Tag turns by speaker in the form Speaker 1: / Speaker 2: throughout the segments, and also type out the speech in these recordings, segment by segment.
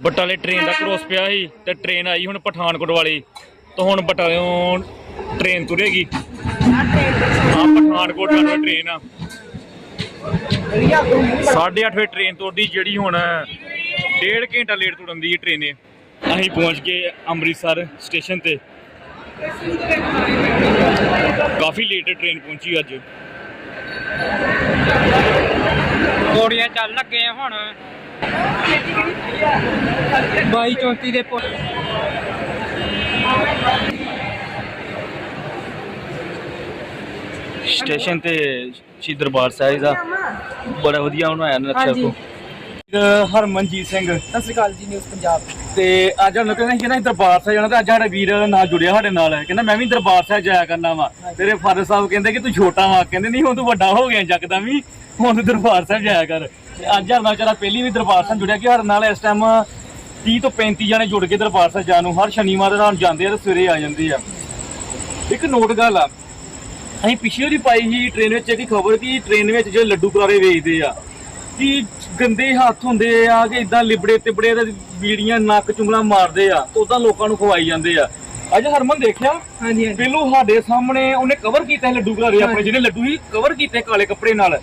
Speaker 1: ਬਟਾਲੇ ਟ੍ਰੇਨ ਦਾ ਕਰੋਸ ਪਿਆ ਸੀ ਤੇ ਟ੍ਰੇਨ ਆਈ ਹੁਣ ਪਠਾਨਕੋਟ ਵਾਲੀ। ਤੇ ਹੁਣ ਬਟਾਲਿਓਂ ਟ੍ਰੇਨ ਤੁਰੇਗੀ। ਆ ਪਠਾਨਕੋਟ ਜਾਣ ਟ੍ਰੇਨ ਆ। 8:30 ਵਜੇ ਟ੍ਰੇਨ ਤੁਰਦੀ, ਜਿਹੜੀ ਹੁਣ ਡੇਢ ਘੰਟਾ ਲੇਟ ਤੁਰਨ ਦੀ ਟ੍ਰੇਨ ਹੈ ਅਸੀਂ ਪਹੁੰਚ ਗਏ ਅੰਮ੍ਰਿਤਸਰ ਸਟੇਸ਼ਨ ਤੇ। ਕਾਫੀ ਲੇਟ ਟ੍ਰੇਨ ਪਹੁੰਚੀ ਅੱਜ।
Speaker 2: ਗੋੜੀਆਂ ਚੱਲ ਲੱਗੇ ਹੁਣ। 22 34 ਦੇ ਪੁੱਲ
Speaker 1: ਸਟੇਸ਼ਨ ਤੇ ਸ਼੍ਰੀ ਦਰਬਾਰ ਸਾਹਿਬ ਦਾ ਬੜਾ ਵਧੀਆ ਬਣਾਇਆ ਨਕਸ਼ਾ
Speaker 2: ਹਾਂਜੀ।
Speaker 1: ਕੋ ਹਰਮਨਜੀਤ ਸਿੰਘ।
Speaker 2: ਸਤਿ ਸ਼੍ਰੀ ਅਕਾਲ ਜੀ ਨਿਊਜ਼ ਪੰਜਾਬ
Speaker 1: ਤੇ। ਅੱਜ ਸਾਨੂੰ ਕਹਿੰਦਾ ਸੀ ਕਿ ਨਾ ਅਸੀਂ ਦਰਬਾਰ ਸਾਹਿਬ ਜਾਣਾ ਤੇ ਅੱਜ ਸਾਡਾ ਵੀਰ ਨਾਲ ਜੁੜਿਆ ਸਾਡੇ ਨਾਲ। ਕਹਿੰਦਾ ਮੈਂ ਵੀ ਦਰਬਾਰ ਸਾਹਿਬ ਜਾਇਆ ਕਰਨਾ ਵਾ। ਤੇਰੇ ਫਾਦਰ ਸਾਹਿਬ ਕਹਿੰਦੇ ਕਿ ਤੂੰ ਛੋਟਾ ਵਾ। ਕਹਿੰਦੇ ਨਹੀਂ ਹੁਣ ਤੂੰ ਵੱਡਾ ਹੋ ਗਿਆ ਜੱਕਦਮ ਵੀ। ਹੁਣ ਤੂੰ ਦਰਬਾਰ ਸਾਹਿਬ ਜਾਇਆ ਕਰ। ਤੇ ਅੱਜ ਹਰਨਾ ਵਿਚਾਰਾ ਪਹਿਲੀ ਵੀ ਦਰਬਾਰ ਸਾਹਿਬ ਜੁੜਿਆ ਕਿ ਸਾਡੇ ਨਾਲ ਇਸ ਟਾਈਮ 30 ਤੋਂ 35 ਜਣੇ ਜੁੜ ਕੇ ਦਰਬਾਰ ਸਾਹਿਬ ਜਾਣ ਨੂੰ ਹਰ ਸ਼ਨੀਵਾਰ ਰਾਤ ਜਾਂਦੇ ਆ ਤੇ ਸਵੇਰੇ ਆ ਜਾਂਦੇ ਆ। ਇੱਕ ਨੋਟ ਗੱਲ ਆ ਅਸੀਂ ਪਿਛਲੀ ਵਾਰੀ ਪਾਈ ਸੀ ਟ੍ਰੇਨ ਵਿੱਚ ਇੱਕ ਖਬਰ ਕਿ ਟ੍ਰੇਨ ਵਿੱਚ ਜਿਹੜੇ ਲੱਡੂ ਕਰਾਰੇ ਵੇਚਦੇ ਆ ਕਿ ਗੰਦੇ ਹੱਥ ਹੁੰਦੇ ਆ ਕਿ ਇਦਾਂ ਲਿਬੜੇ ਤਿਬੜੇ ਤੇ ਬੀੜੀਆਂ ਨੱਕ ਚੁੰਗਲਾਂ ਮਾਰਦੇ ਆ ਉਦਾਂ ਲੋਕਾਂ ਨੂੰ ਖਵਾਈ ਜਾਂਦੇ ਆ। ਅੱਜ ਹਰਮਨ ਦੇਖਿਆ?
Speaker 2: ਹਾਂਜੀ ਹਾਂਜੀ।
Speaker 1: ਪਹਿਲੋਂ ਸਾਡੇ ਸਾਹਮਣੇ ਉਹਨੇ ਕਵਰ ਕੀਤਾ ਲੱਡੂ ਕਰਾਰੇ ਆਪਣੇ ਜਿਹੜੇ ਲੱਡੂ ਸੀ ਕਵਰ ਕੀਤੇ ਕਾਲੇ ਕੱਪੜੇ ਨਾਲ।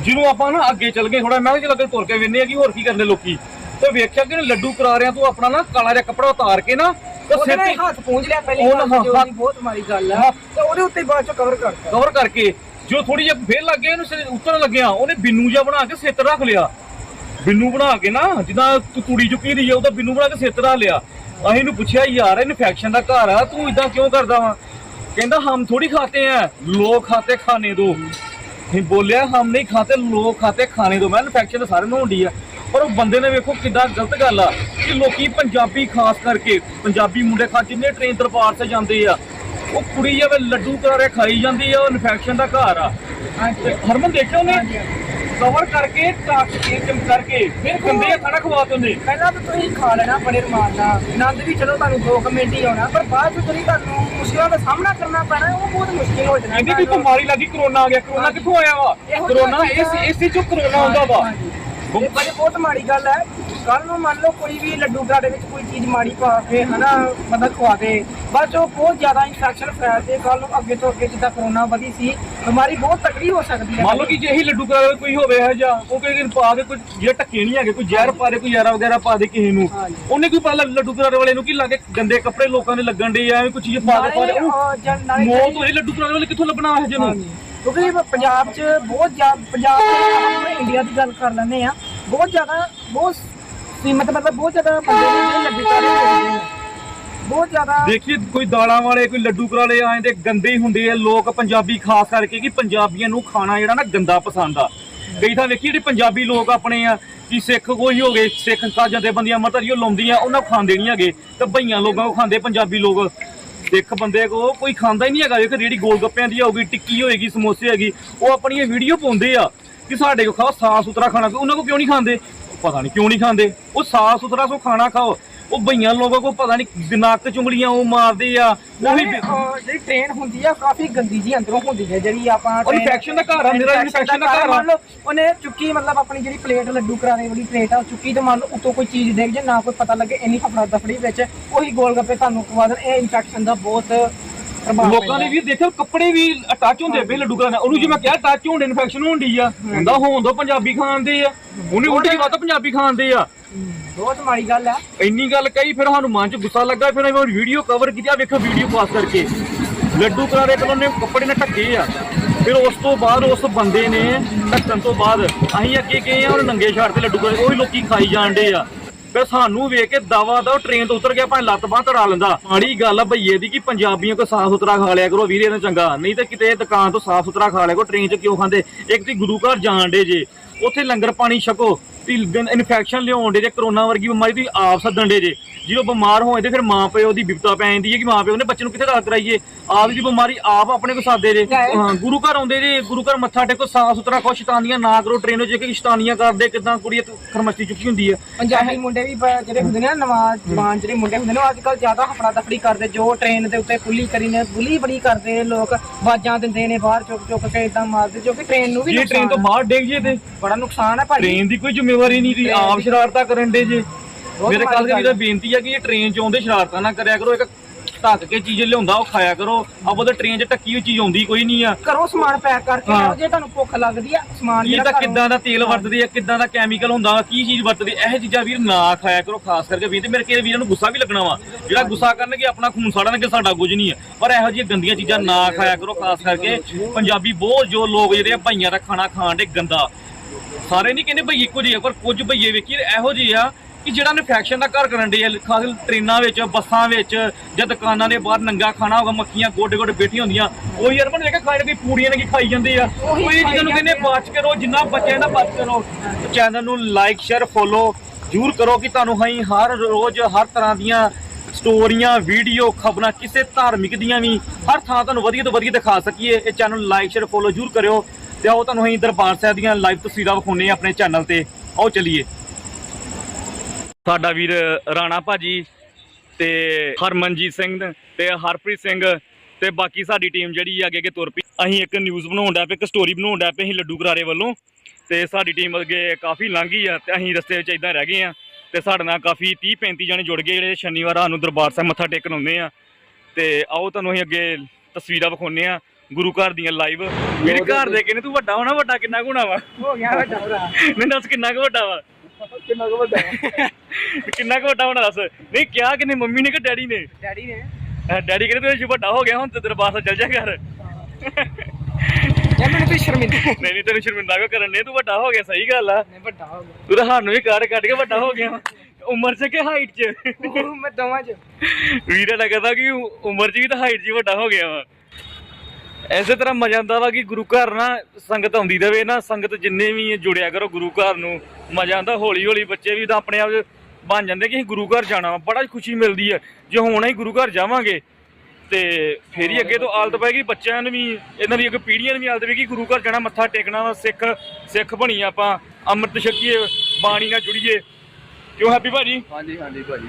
Speaker 1: ਜਿਹਨੂੰ ਆਪਾਂ ਨਾ ਅੱਗੇ ਚੱਲ ਗਏ ਥੋੜਾ ਮੈਂ ਚਲ ਅੱਗੇ ਤੁਰ ਕੇ ਵੇਨੇ ਆ ਕਿ ਹੋਰ ਕੀ ਕਰਦੇ ਲੋਕੀ। ਤੇ ਵੇਖਿਆ ਕਿ ਲੱਡੂ ਕਰਾਰਿਆਂ ਤੋਂ ਆਪਣਾ ਨਾ ਕਾਲਾ ਜਿਹਾ ਕੱਪੜਾ ਉਤਾਰ ਕੇ ਨਾ ਤੇ ਸਿਰ ਤੇ
Speaker 2: ਹੱਥ ਪੂੰਝ ਲਿਆ ਪਹਿਲੇ ਹੱਥ
Speaker 1: ਹੱਥ-
Speaker 2: ਵੀ ਬਹੁਤ ਮਾੜੀ ਗੱਲ ਆ। ਤੇ ਉਹਦੇ ਉੱਤੇ ਬਾਅਦ ਚੋਂ ਕਵਰ ਕਰਤਾ।
Speaker 1: ਕਵਰ ਕਰਕੇ ਜੋ ਥੋੜੀ ਜਿਹੀ ਫੇਰ ਲੱਗੇ ਇਹਨੂੰ ਸਿਰ ਉੱਤਰ ਲੱਗਿਆ। ਉਹਨੇ ਬਿੰਨੂ ਜਿਹਾ ਬਣਾ ਕੇ ਸਿਰ ਤੇ ਰੱਖ ਲਿਆ। ਬਿੰਨੂ ਬਣਾ ਕੇ ਨਾ ਜਿੱਦਾਂ ਤੂੰ ਕੁੜੀ ਚੁੱਕੀ ਦੀ ਆ ਉਹਦਾ ਬਿੰਨੂ ਬਣਾ ਕੇ ਸਿਰ ਤੇ ਰੱਖ ਲਿਆ। ਅਸੀਂ ਇਹਨੂੰ ਪੁੱਛਿਆ ਯਾਰ ਇਨਫੈਕਸ਼ਨ ਦਾ ਘਰ ਆ ਤੂੰ ਇਦਾਂ ਕਿਉਂ ਕਰਦਾ ਵਾ? ਕਹਿੰਦਾ ਹਮ ਥੋੜੀ ਖਾਤੇ ਆ। ਲੋਕ ਖਾਤੇ ਖਾਣੇ ਦੋ। ਬੋਲਿਆ ਹਮ ਨਹੀਂ ਖਾਤੇ ਲੋਕ ਖਾਤੇ ਖਾਣੇ ਦੋ। ਮੈਂ ਇਨਫੈਕਸ਼ਨ ਤਾਂ ਸਾਰਿਆਂ ਨੂੰ ਹੁੰਦੀ ਆ। ਪਰ ਉਹ ਬੰਦੇ ਨੇ ਵੇਖੋ ਕਿੱਦਾਂ ਗਲਤ ਗੱਲ ਆ ਕਿ ਲੋਕੀ ਪੰਜਾਬੀ ਖਾਸ ਕਰਕੇ ਪੰਜਾਬੀ ਮੁੰਡੇ ਖਾ ਜਿੰਨੇ ਟ੍ਰੇਨ ਦਰਬਾਰ ਤੇ ਜਾਂਦੇ ਆ ਉਹ ਕੁੜੀ ਜਿਵੇਂ ਲੱਡੂ ਕਰਾਰੇ ਖਾਈ ਜਾਂਦੀ ਆ ਉਹ ਇਨਫੈਕਸ਼ਨ ਦਾ ਘਰ ਆ। ਤੇ ਹਰਮਨ ਦੇਖਿਆ ਉਹਨੇ? ਕਵਰ ਕਰਕੇ ਟਾਕ ਕੇ ਚਮ ਕਰਕੇ ਫਿਰ ਗੰਦੇ ਖਾਣਾ ਖਵਾ ਦਿੰਦੇ।
Speaker 2: ਪਹਿਲਾਂ ਤਾਂ ਤੁਸੀਂ ਖਾ ਲੈਣਾ ਬੜੇ ਰਮਾਨ ਨਾਲ ਆਨੰਦ ਵੀ ਚਲੋ ਤੁਹਾਨੂੰ 2 ਮਿੰਟ ਹੀ ਆਉਣਾ ਪਰ ਬਾਅਦ ਵਿੱਚ ਜਿਹੜੀ ਤੁਹਾਨੂੰ ਮੁਸ਼ਕਲਾਂ ਦਾ ਸਾਹਮਣਾ ਕਰਨਾ ਪੈਣਾ ਉਹ ਬਹੁਤ ਮੁਸ਼ਕਿਲ ਹੋ ਜਾਣਾ।
Speaker 1: ਕਹਿੰਦੇ ਵੀ ਬਿਮਾਰੀ ਲੱਗੀ ਕਰੋਨਾ ਆ ਗਿਆ। ਕਰੋਨਾ ਕਿੱਥੋਂ ਆਇਆ ਵਾ? ਕਰੋਨਾ ਇਸ ਇਸੇ ਚੋਂ ਕਰੋਨਾ ਆਉਂਦਾ ਵਾ।
Speaker 2: ਇਹ ਬੜੀ ਬਹੁਤ ਮਾੜੀ ਗੱਲ ਹੈ ਕੱਲ ਨੂੰ ਮੰਨ ਲਓ ਕੋਈ ਵੀ ਲੱਡੂ ਗਾੜੇ ਵਿੱਚ ਕੋਈ ਚੀਜ਼ ਮਾੜੀ ਪਾ ਕੇ ਹਨਾ ਬੰਦਾ ਖਵਾ ਦੇ ਬਾਅਦ ਚੋਂ ਬਹੁਤ ਜ਼ਿਆਦਾ ਇਨਫੈਕਸ਼ਨ ਫੈਲਦੇ ਕੱਲ ਨੂੰ ਅੱਗੇ ਤੋਂ ਅੱਗੇ ਜਿੱਦਾਂ ਕਰੋਨਾ ਵਧੀ ਸੀ ਬਿਮਾਰੀ ਬਹੁਤ ਤਕੜੀ ਹੋ ਸਕਦੀ ਹੈ
Speaker 1: ਮੰਨ ਲਓ ਕਿ ਜੇ ਇਹੀ ਲੱਡੂ ਕਰਾ ਕੋਈ ਹੋਵੇ ਹੈ ਜਾਂ ਉਹ ਕੋਈ ਦਿਨ ਪਾ ਦੇ ਕੋਈ ਜਿਹੜਾ ਟੱਕੇ ਨਹੀਂ ਹੈਗੇ ਕੋਈ ਜ਼ਹਿਰ ਪਾ ਦੇ ਕੋਈ ਯਾਰਾ ਵਗੈਰਾ ਪਾ ਦੇ ਕਿਸੇ ਨੂੰ
Speaker 2: ਹਾਂਜੀ।
Speaker 1: ਉਹਨੇ ਕੋਈ ਪਤਾ ਲੱਡੂ ਕਰਾਰੇ ਵਾਲੇ ਨੂੰ ਕੀ ਲੱਗੇ ਗੰਦੇ ਕੱਪੜੇ ਲੋਕਾਂ ਦੇ ਲੱਗਣ ਦੇ ਐਵੇਂ ਕੋਈ ਚੀਜ਼ ਪਾ ਦੇ ਪਾ ਦੇ
Speaker 2: ਨਾਲੇ,
Speaker 1: ਉਹ
Speaker 2: ਅਹ, ਜਨ- ਨਾਲੇ
Speaker 1: ਮੌਤ ਹੋਈ ਲੱਡੂ ਕਰਾਰੇ ਵਾਲੇ ਕਿੱਥੋਂ ਲੱਭਣਾ ਹੈ ਜਿਹਨੂੰ
Speaker 2: ਹਾਂਜੀ। ਕਿਉਂਕਿ ਪੰਜਾਬ 'ਚ ਬਹੁਤ ਜ਼ਿਆਦਾ ਪੰਜਾਬ ਦੇ ਇੰਡੀਆ ਦੀ ਗੱਲ ਕਰ ਲੈਂਦੇ ਆ ਬਹੁਤ ਜ਼ਿਆਦਾ, ਬਹੁਤ ਸੀਮਤ ਮਤਲਬ ਬਹੁਤ ਜ਼ਿਆਦਾ ਬੰਦੇ ਨੇ ਜਿਹੜੇ ਲੱਡੂ ਕਾਰੇ ਵੇਚਦੇ ਨੇ। ਬਹੁਤ ਜ਼ਿਆਦਾ
Speaker 1: ਦੇਖੀਏ, ਕੋਈ ਦਾਲਾਂ ਵਾਲੇ, ਕੋਈ ਲੱਡੂ ਕਰਾਲੇ ਆਏ ਤੇ ਗੰਦੇ ਹੁੰਦੇ ਆ। ਲੋਕ ਪੰਜਾਬੀ ਖਾਸ ਕਰਕੇ ਕਿ ਪੰਜਾਬੀਆਂ ਨੂੰ ਖਾਣਾ ਜਿਹੜਾ ਨਾ ਗੰਦਾ ਪਸੰਦ ਆ। ਕਈ ਤਾਂ ਵੇਖੀ ਜਿਹੜੇ ਪੰਜਾਬੀ ਲੋਕ ਆਪਣੇ ਆ, ਕਿ ਸਿੱਖ ਕੋਈ ਹੋ ਗਏ, ਸਿੱਖ ਸਾ ਜਾਂਦੇ ਬੰਦੀਆਂ ਮਤਲਬ ਉਹ ਲਾਉਂਦੀਆਂ ਉਹਨਾਂ ਨੂੰ ਖਾਂਦੇ ਨਹੀਂ ਹੈਗੇ। ਤੇ ਭਈਆਂ ਲੋਕਾਂ ਕੋ ਖਾਂਦੇ ਪੰਜਾਬੀ ਲੋਕ। ਇੱਕ ਬੰਦੇ ਕੋ ਕੋਈ ਖਾਂਦਾ ਹੀ ਨਹੀਂ ਹੈਗਾ। ਵੇਖ ਜਿਹੜੀ ਗੋਲ ਗੱਪਿਆਂ ਦੀ ਹੋਊਗੀ ਟਿੱਕੀ ਹੋਏਗੀ, ਸਮੋਸੇ ਹੈਗੀ, ਉਹ ਆਪਣੀਆਂ ਵੀਡੀਓ ਪਾਉਂਦੇ ਆ ਕਿ ਸਾਡੇ ਕੋ ਖਾਓ, ਸਾਫ਼ ਸੁਥਰਾ ਖਾਣਾ। ਉਹਨਾਂ ਕੋ ਕਿਉਂ ਨਹੀਂ ਖਾਂਦੇ? ਪਤਾ ਨਹੀਂ ਕਿਉਂ ਨਹੀਂ ਖਾਂਦੇ। ਉਹ ਸਾਫ਼ ਸੁਥਰਾ ਸੋ ਖਾਣਾ ਖਾਓ। ਉਹ ਭਈਆਂ ਲੋਕਾਂ ਕੋ ਪਤਾ ਨਹੀਂ ਨੱਕ ਚੁੰਗਲੀਆਂ ਉਹ ਮਾਰਦੇ ਆ ਉਹੀ
Speaker 2: ਨਾਲੇ, ਅਹ, ਜਿਹੜੀ ਟ੍ਰੇਨ ਹੁੰਦੀ ਆ ਕਾਫੀ ਗੰਦੀ ਜੀ ਅੰਦਰੋਂ ਹੁੰਦੀ ਹੈ ਜਿਹੜੀ ਆਪਾਂ
Speaker 1: ਉਹ
Speaker 2: train-
Speaker 1: infection ਦਾ ਘਰ ਆ, ਮੇਰਾ infection ਦਾ ਘਰ ਆ।
Speaker 2: ਉਹਨੇ ਚੁੱਕੀ ਮਤਲਬ ਆਪਣੀ ਜਿਹੜੀ ਪਲੇਟ ਲੱਡੂ ਕਰਾਣੇ ਵਾਲੀ ਪਲੇਟ ਆ ਚੁੱਕੀ ਤੇ ਮੰਨ ਲਓ ਉੱਤੋਂ ਕੋਈ ਚੀਜ਼ ਡਿੱਗ ਜੇ ਨਾ ਕੋਈ ਪਤਾ ਲੱਗੇ ਇੰਨੀ ਹਫੜਾ ਦਫੜੀ ਵਿੱਚ ਉਹੀ ਗੋਲ ਗੱਪੇ ਤੁਹਾਨੂੰ ਖਵਾ ਦੇਣ। ਇਹ ਇਨਫੈਕਸ਼ਨ ਦਾ ਬਹੁਤ
Speaker 1: ਲੋਕਾਂ ਨੇ ਵੀ ਦੇਖਿਆ ਕੱਪੜੇ ਵੀ ਟੱਚ ਹੁੰਦੇ ਪਏ ਲੱਡੂ ਕਰਾਣਾ। ਉਹਨੂੰ ਜੇ ਮੈਂ ਕਿਹਾ ਟੱਚ ਹੋਣ ਇਨਫੈਕਸ਼ਨ ਹੁੰਦੀ ਆ। ਹੁੰਦਾ ਹੋਣ ਦੋ ਪੰਜਾਬੀ ਖਾਂਦੇ ਆ। ਉਹਨੇ ਉਲਟੀ ਬਾਤ ਪੰਜਾਬੀ ਖਾਂਦੇ ਆ।
Speaker 2: ਬਹੁਤ ਮਾੜੀ ਗੱਲ ਆ
Speaker 1: ਇੰਨੀ ਗੱਲ ਕਹੀ, ਫਿਰ ਸਾਨੂੰ ਮਨ ਚ ਗੁੱਸਾ ਲੱਗਾ, ਫਿਰ ਅਸੀਂ ਵੀਡੀਓ ਕਵਰ ਕੀਤੀ ਆ ਵੇਖੋ ਵੀਡੀਓ ਪਾਸ ਕਰਕੇ। ਲੱਡੂ ਕਰਾਰੇ ਕੋਲੋਂ ਨੇ ਕੱਪੜੇ ਨਾਲ ਢੱਕੇ ਆ। ਫਿਰ ਉਸ ਤੋਂ ਬਾਅਦ ਉਸ ਬੰਦੇ ਨੇ ਢੱਕਣ ਤੋਂ ਬਾਅਦ ਅਸੀਂ ਅੱਗੇ ਗਏ ਆ ਉਹ ਨੰਗੇ ਛੱਡ ਤੇ ਲੱਡੂ ਕਰਾਰੇ ਉਹੀ ਲੋਕੀ ਖਾਈ ਜਾਂਦੇ ਆ। ਫਿਰ ਸਾਨੂੰ ਵੇਖ ਕੇ ਦਵਾ ਦਾ ਟ੍ਰੇਨ ਤੋਂ ਉਤਰ ਗਿਆ, ਭਾਵੇਂ ਲੱਤ ਬਾਂਹ ਤੜਾ ਲੈਂਦਾ। ਮਾੜੀ ਗੱਲ ਆ ਭਈਏ ਦੀ ਕਿ ਪੰਜਾਬੀਆਂ ਕੋ ਸਾਫ਼ ਸੁਥਰਾ ਖਾ ਲਿਆ ਕਰੋ, ਵੀਰੇ ਨੇ ਚੰਗਾ। ਨਹੀਂ ਤੇ ਕਿਤੇ ਦੁਕਾਨ ਤੋਂ ਸਾਫ਼ ਸੁਥਰਾ ਖਾ ਲਿਆ ਕਰੋ ਟ੍ਰੇਨ 'ਚ ਕਿਉਂ ਖਾਂਦੇ? ਇੱਕ ਤੇ ਗੁਰੂ ਘਰ ਜਾਣ ਡੇ ਜੇ। ਉੱਥੇ ਲੰਗਰ ਪਾਣੀ ਛਕੋ ਤੇ ਇਨਫੈਕਸ਼ਨ ਲਿਆਉਣ ਦੇ ਜੇ ਕਰੋਨਾ ਵਰਗੀ ਬਿਮਾਰੀ ਤੁਸੀਂ ਆਪ ਸੱਦਣ ਦੇ ਜੇ। ਜਦੋਂ ਬਿਮਾਰ ਹੋਏ ਤੇ ਫਿਰ ਮਾਂ ਪਿਓ ਦੀ ਵਿਪਤਾ ਪੈ ਜਾਂਦੀ ਹੈ ਕਿ ਮਾਂ ਪਿਓ ਨੇ ਬੱਚੇ ਨੂੰ ਕਿੱਥੇ ਦਾਖਲ ਕਰਾਈਏ? ਆਪ ਦੀ ਬਿਮਾਰੀ ਆਪ ਆਪਣੇ ਕੋ ਸਾਦੇ ਜੇ। ਹਾਂ ਗੁਰੂ ਘਰ ਆਉਂਦੇ ਜੇ ਗੁਰੂ ਘਰ ਮੱਥਾ ਟੇਕੋ ਸਾਫ਼ ਸੁਥਰਾ ਖੁਸ਼ ਸ਼ੈਤਾਨੀਆਂ ਨਾ ਕਰੋ ਟ੍ਰੇਨੋਂ ਜੇ ਕਿ ਸ਼ੈਤਾਨੀਆਂ ਕਰਦੇ ਕਿਦਾਂ ਕੁੜੀ ਖਰਮਸਤੀ ਚੁੱਕੀ ਹੁੰਦੀ ਹੈ?
Speaker 2: ਪੰਜਾਬੀ ਮੁੰਡੇ ਵੀ ਜਿਹੜੇ ਹੁੰਦੇ ਨੇ ਨਵਾਂ ਜਵਾਨ ਜਿਹੜੇ ਮੁੰਡੇ ਹੁੰਦੇ ਨੇ ਅੱਜ ਕੱਲ ਜ਼ਿਆਦਾ ਹਫੜਾ ਦਫੜੀ ਕਰਦੇ ਜੋ ਟ੍ਰੇਨ ਦੇ ਉੱਤੇ ਪੁੱਲੀ ਕਰੀ ਨੇ ਬੁਲੀ ਬੜੀ ਕਰਦੇ ਲੋਕ ਬਾਜਾਂ ਦਿੰਦੇ ਨੇ ਬਾਹਰ ਚੁੱਕ ਚੁੱਕ ਕੇ ਇਦਾਂ ਮਾਰਦੇ ਜੋ ਕਿ ਟ੍ਰੇਨ ਨੂੰ ਵੀ
Speaker 1: ਜੇ ਟ੍ਰੇਨ ਤੋਂ। ਬਾਹਰ ਡਿੱਗ ਜੇ ਤੇ
Speaker 2: ਬੜਾ ਨੁਕਸਾਨ ਹੈ ਭਾਜੀ
Speaker 1: ਟ੍ਰੇਨ ਦੀ ਕੋਈ ਜ਼ਿੰਮੇਵਾਰੀ ਨਹੀਂ ਤੁਸੀਂ ਆਪ ਸ਼ਰਾਰਤਾਂ ਕਰਨ ਦੇ ਜੇ। ਮੇਰੇ ਕੱਲ ਦੀ ਬੇਨਤੀ ਹੈ ਕਿ ਇਹ ਟ੍ਰੇਨ 'ਚ ਆਉਂਦੇ ਸ਼ਰਾਰਤਾਂ ਨਾ ਕਰਿਆ ਕਰੋ ਇੱਕ ਢੱਕ ਕੇ ਚੀਜ਼ ਲਿਆਉਂਦਾ ਉਹ ਖਾਇਆ ਕਰੋ। ਆਪਾਂ ਤਾਂ ਟ੍ਰੇਨ 'ਚ ਢੱਕੀ ਹੋਈ ਚੀਜ਼ ਆਉਂਦੀ ਕੋਈ ਨਹੀਂ ਆ।
Speaker 2: ਘਰੋਂ ਸਮਾਨ ਪੈਕ ਕਰਕੇ। ਲਿਆਓ ਜੇ ਤੁਹਾਨੂੰ ਭੁੱਖ ਲੱਗਦੀ ਆ ਸਮਾਨ ਜਿਹੜਾ
Speaker 1: ਤਾਂ ਕਿੱਦਾਂ ਦਾ ਤੇਲ ਵਰਤਦੇ ਆ ਕਿੱਦਾਂ ਦਾ ਕੈਮੀਕਲ ਹੁੰਦਾ ਕੀ ਚੀਜ਼ ਵਰਤਦੇ ਇਹ ਚੀਜ਼ਾਂ ਵੀਰ ਨਾ ਖਾਇਆ ਕਰੋ ਖਾਸ ਕਰਕੇ ਵੀਰ ਤੇ ਮੇਰੇ ਕਿਸੇ ਵੀਰਾਂ ਨੂੰ ਗੁੱਸਾ ਵੀ ਲੱਗਣਾ ਵਾ। ਜਿਹੜਾ ਗੁੱਸਾ ਕਰਨਗੇ ਆਪਣਾ ਖੂਨ ਸਾੜਨਗੇ ਸਾਡਾ ਕੁਝ ਨਹੀਂ ਹੈ ਪਰ ਇਹੋ ਜਿਹੀਆਂ ਗੰਦੀਆਂ ਚੀਜ਼ਾਂ ਨਾ ਖਾਇਆ ਕਰੋ ਖਾਸ ਕਰਕੇ ਪੰਜਾਬੀ ਬਹੁਤ ਜੋ ਲੋਕ ਜਿਹੜੇ ਆ ਭਾਈਆਂ ਦਾ ਖਾਣਾ ਖਾਣ ਦੇ ਗੰਦਾ। ਸਾਰੇ ਨਹੀਂ ਕਹਿੰਦੇ ਭਈ ਇੱਕੋ ਜਿਹੇ ਆ, ਪਰ ਕੁਝ ਭਈਏ ਵੇਖੀ ਇਹੋ ਜਿਹੇ ਆ ਕਿ ਜਿਹੜਾ ਇਨਫੈਕਸ਼ਨ ਦਾ ਘਰ ਕਰਨ ਦੇ ਆ ਖਾਸ ਟ੍ਰੇਨਾਂ ਵਿੱਚ ਬੱਸਾਂ ਵਿੱਚ ਜਾਂ ਦੁਕਾਨਾਂ ਦੇ ਬਾਹਰ ਨੰਗਾ ਖਾਣਾ ਹੋਗਾ ਮੱਖੀਆਂ ਗੋਡੇ ਗੋਡੇ ਬੈਠੀਆਂ ਹੁੰਦੀਆਂ ਉਹ ਯਾਰ ਬਣ ਕੇ ਖਾਣੇ ਕੋਈ ਪੂੜੀਆਂ ਨੇ ਕੀ ਖਾਈ ਜਾਂਦੇ ਆ।
Speaker 2: ਉਹੀ
Speaker 1: ਉਹ ਇਹ ਚੀਜ਼ਾਂ ਨੂੰ
Speaker 2: ਖਾਈ
Speaker 1: ਕਹਿੰਦੇ ਬਚ ਕਰੋ ਜਿੰਨਾ ਬਚੇ ਨਾ ਬਚ ਕਰੋ ਚੈਨਲ ਨੂੰ ਲਾਈਕ ਸ਼ੇਅਰ ਫੋਲੋ ਜ਼ਰੂਰ ਕਰੋ ਕਿ ਤੁਹਾਨੂੰ ਅਸੀਂ ਹਰ ਰੋਜ਼ ਹਰ ਤਰ੍ਹਾਂ ਦੀਆਂ ਸਟੋਰੀਆਂ ਵੀਡੀਓ ਖਬਰਾਂ ਕਿਸੇ ਧਾਰਮਿਕ ਦੀਆਂ ਵੀ ਹਰ ਥਾਂ ਤੁਹਾਨੂੰ ਵਧੀਆ ਤੋਂ ਵਧੀਆ ਦਿਖਾ ਸਕੀਏ। ਇਹ ਚੈਨਲ ਲਾਈਕ ਸ਼ੇਅਰ ਫੋਲੋ ਜ਼ਰੂਰ ਕਰਿਓ। ਤੇ ਆਓ ਤੁਹਾਨੂੰ ਅਸੀਂ ਦਰਬਾਰ ਸਾਹਿਬ ਦੀਆਂ ਲਾਈਵ ਤਸਵੀਰਾਂ ਵਿਖਾਉਣੇ ਆ ਆਪਣੇ ਚੈਨਲ ਤੇ। ਆਓ ਚੱਲੀਏ। ਸਾਡਾ ਵੀਰ ਰਾਣਾ ਭਾਜੀ ਤੇ ਹਰਮਨਜੀਤ ਸਿੰਘ ਤੇ ਹਰਪ੍ਰੀਤ ਸਿੰਘ ਤੇ ਬਾਕੀ ਸਾਡੀ ਟੀਮ ਜਿਹੜੀ ਆ ਅੱਗੇ ਅੱਗੇ ਤੁਰ ਪਈ। ਅਸੀਂ ਇੱਕ ਨਿਊਜ਼ ਬਣਾਉਣ ਦਾ ਪਏ, ਇੱਕ ਸਟੋਰੀ ਬਣਾਉਣ ਦਾ ਪਏ ਅਸੀਂ ਲੱਡੂ ਕਰਾਰੇ ਵੱਲੋਂ। ਤੇ ਸਾਡੀ ਟੀਮ ਅੱਗੇ ਕਾਫੀ ਲੰਘੀ ਆ ਤੇ ਅਸੀਂ ਰਸਤੇ ਵਿੱਚ ਇਦਾਂ ਰਹਿ ਗਏ ਆ ਤੇ ਸਾਡੇ ਨਾਲ ਕਾਫੀ 30 35 ਜਣੇ ਜੁੜ ਗਏ ਜਿਹੜੇ ਸ਼ਨੀਵਾਰ ਰਾਤ ਨੂੰ ਦਰਬਾਰ ਸਾਹਿਬ ਮੱਥਾ ਟੇਕਣ ਆਉਂਦੇ ਆ। ਤੇ ਆਓ ਤੁਹਾਨੂੰ ਅਸੀਂ ਅੱਗੇ ਤਸਵੀਰਾਂ ਵਿਖਾਉਨੇ ਆ। ਗੁਰੂ ਘਰ ਦੀਆਂ ਲਾਈਵ ਮੇਰੇ ਘਰ ਦੇ ਕਹਿੰਦੇ ਤੂੰ ਵੱਡਾ ਹੋਣਾ ਵੱਡਾ ਕਿੰਨਾ ਕੁ ਹੋਣਾ ਵਾ?
Speaker 2: ਹੋ ਗਿਆ ਵੱਡਾ ਭਰਾ।
Speaker 1: ਮੈਨੂੰ ਦੱਸ ਕਿੰਨਾ ਕੁ ਵੱਡਾ ਵਾ?
Speaker 2: ਕਿੰਨਾ ਕੁ ਵੱਡਾ
Speaker 1: ਕਿੰਨਾ ਕੁ ਵੱਡਾ ਹੋਣਾ ਦੱਸ? ਨਹੀਂ ਕਿਹਾ ਕਿਨੇ ਮੰਮੀ ਨੇ ਕਿ ਡੈਡੀ ਨੇ?
Speaker 2: ਡੈਡੀ ਨੇ।
Speaker 1: ਡੈਡੀ ਕਹਿੰਦੇ ਤੂੰ ਵੱਡਾ ਹੋ ਗਿਆ ਹੁਣ ਤੇ ਦਰਬਾਰ ਸਾਹਿਬ ਚੱਲ ਜਾ ਕਰ
Speaker 2: ਜੇ ਮੈਨੂੰ ਵੀ ਸ਼ਰਮਿੰਦਾ
Speaker 1: ਨਹੀਂ। ਨਹੀਂ ਤੈਨੂੰ ਸ਼ਰਮਿੰਦਾ ਕਿਉਂ ਕਰਨ ਨੇ ਤੂੰ ਵੱਡਾ ਹੋ ਗਿਆ ਸਹੀ ਗੱਲ ਆ।
Speaker 2: ਨੇ ਵੱਡਾ ਹੋ ਗਿਆ।
Speaker 1: ਤੂੰ ਤਾਂ ਸਾਨੂੰ ਵੀ ਕਾੜ ਕੱਢ ਕੇ ਵੱਡਾ ਹੋ ਗਿਆ। ਉਮਰ 'ਚ ਕਿ ਹਾਈਟ 'ਚ?
Speaker 2: ਮੈਂ ਦੋਵਾਂ ਚ।
Speaker 1: ਵੀਰਾ ਲੱਗਦਾ ਕਿ ਉਮਰ 'ਚ ਵੀ ਤਾਂ ਹਾਈਟ 'ਚ ਵੱਡਾ ਹੋ ਗਿਆ ਵਾ। ਐਸੇ ਤਰ੍ਹਾਂ ਮਜ਼ਾ ਆਉਂਦਾ ਵਾ ਕਿ ਗੁਰੂ ਘਰ ਨਾ ਸੰਗਤ ਆਉਂਦੀ ਰਵੇ ਨਾ, ਸੰਗਤ ਜਿੰਨੇ ਵੀ ਜੁੜਿਆ ਕਰੋ ਗੁਰੂ ਘਰ ਨੂੰ, ਮਜ਼ਾ ਆਉਂਦਾ ਹੌਲੀ ਹੌਲੀ ਬੱਚੇ ਵੀ ਤਾਂ ਆਪਣੇ ਆਪ 'ਚ ਬਣ ਜਾਂਦੇ ਕਿ ਅਸੀਂ ਗੁਰੂ ਘਰ ਜਾਣਾ ਵਾ, ਬੜਾ ਖੁਸ਼ੀ ਮਿਲਦੀ ਹੈ ਜੇ ਹੁਣ ਅਸੀਂ ਗੁਰੂ ਘਰ ਜਾਵਾਂਗੇ ਤੇ ਫੇਰ ਹੀ ਅੱਗੇ ਤੋਂ ਆਲਤ ਪਏਗੀ ਬੱਚਿਆਂ ਨੂੰ ਵੀ, ਇਹਨਾਂ ਦੀ ਅੱਗੇ ਪੀੜ੍ਹੀਆਂ ਨੂੰ ਵੀ ਆਲਤ ਪਏਗੀ ਗੁਰੂ ਘਰ ਜਾਣਾ, ਮੱਥਾ ਟੇਕਣਾ ਵਾ, ਸਿੱਖ ਸਿੱਖ ਬਣੀ ਆਪਾਂ, ਅੰਮ੍ਰਿਤ ਛਕੀਏ, ਬਾਣੀ ਨਾਲ ਜੁੜੀਏ। ਕਿਉਂ ਹੈਪੀ ਭਾਜੀ?
Speaker 3: ਹਾਂਜੀ ਹਾਂਜੀ ਭਾਜੀ।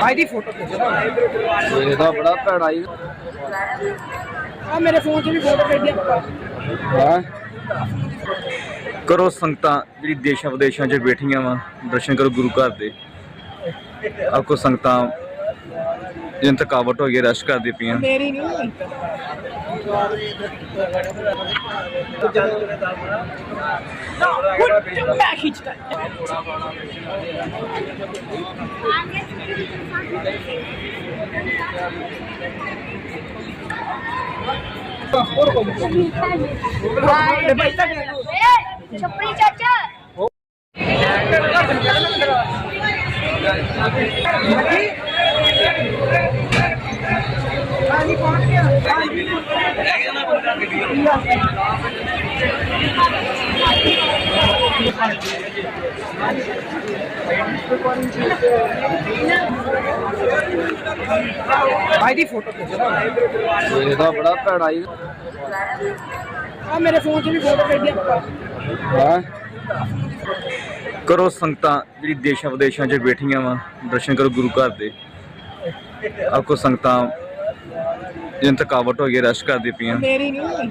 Speaker 2: ਭਾਈ ਦੀ ਫੋਟੋ
Speaker 3: ਇਹਦਾ ਬੜਾ ਭੈੜਾ ਹੀ।
Speaker 2: ਆ ਮੇਰੇ ਫੋਨ 'ਚ ਵੀ ਫੋਟੋ ਭੇਜੀ
Speaker 3: ਹੈ?
Speaker 1: ਕਰੋ ਸੰਗਤਾਂ ਜਿਹੜੀ ਦੇਸ਼ਾਂ ਵਿਦੇਸ਼ਾਂ 'ਚ ਬੈਠੀਆਂ ਵਾ ਦਰਸ਼ਨ ਕਰੋ ਗੁਰੂ ਘਰ ਦੇ। ਆਪਕੋ ਸੰਗਤਾਂ ਜਿਨ ਥਕਾਵਟ ਹੋ ਗਈ ਰੈਸਟ ਕਰਦੀ ਪਈਆਂ।
Speaker 2: ਮੇਰੀ ਨਹੀਂ ਮੈਂ ਖਿੱਚਦਾ
Speaker 4: ਛੱਪੜੀ ਚਾਚਾ
Speaker 2: ਹਾਂਜੀ ਪਹੁੰਚ ਗਿਆ ਹਾਂਜੀ ਭਾਈ ਦੀ ਫੋਟੋ ਖਿੱਚਣਾ
Speaker 3: ਇਹਦਾ ਬੜਾ ਭੈੜਾ ਹੀ
Speaker 2: ਆ ਮੇਰੇ ਫੋਨ 'ਚ ਵੀ ਫੋਟੋ ਭੇਜੀ ਆਪਾਂ
Speaker 3: ਹੈ
Speaker 1: ਕਰੋ ਸੰਗਤਾਂ ਜਿਹੜੀ ਦੇਸ਼ਾਂ ਵਿਦੇਸ਼ਾਂ 'ਚ ਬੈਠੀਆਂ ਵਾ ਦਰਸ਼ਨ ਕਰੋ ਗੁਰੂ ਘਰ ਦੇ ਆਪਕੋ ਸੰਗਤਾਂ ਜਿਨ ਥਕਾਵਟ ਹੋ ਗਈ ਰੈਸਟ ਕਰਦੀ ਪਈਆਂ
Speaker 2: ਮੇਰੀ ਨਹੀਂ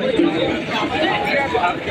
Speaker 2: આપણે